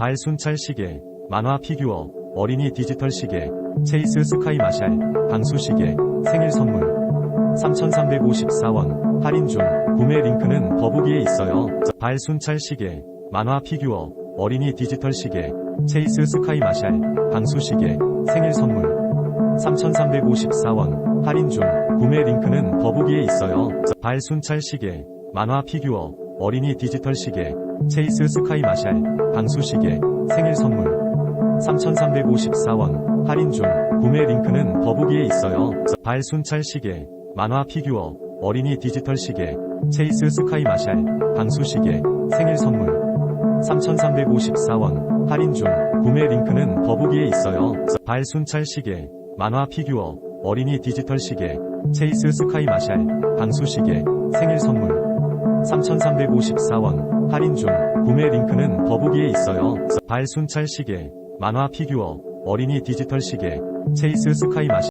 발순찰 시계, 만화 피규어, 어린이 디지털 시계, 체이스 스카이 마샬, 방수 시계, 생일 선물. 3,354원, 할인 중, 구매 링크는 더보기에 있어요. 발순찰 시계, 만화 피규어, 어린이 디지털 시계, 체이스 스카이 마샬, 방수 시계, 생일 선물. 3,354원, 할인 중, 구매 링크는 더보기에 있어요. 발순찰 시계, 만화 피규어, 어린이 디지털 시계, 체이스 스카이 마샬, 방수 시계, 생일 선물. 3,354원, 할인 중, 구매 링크는 더보기에 있어요. 발 순찰 시계, 만화 피규어, 어린이 디지털 시계, 체이스 스카이 마샬, 방수 시계, 생일 선물. 3,354원, 할인 중, 구매 링크는 더보기에 있어요. 발 순찰 시계, 만화 피규어, 어린이 디지털 시계, 체이스 스카이 마샬, 방수 시계, 생일 선물. 3,354원, 할인 중, 구매 링크는 더보기에 있어요. 발순찰 시계, 만화 피규어, 어린이 디지털 시계, 체이스 스카이 마샬,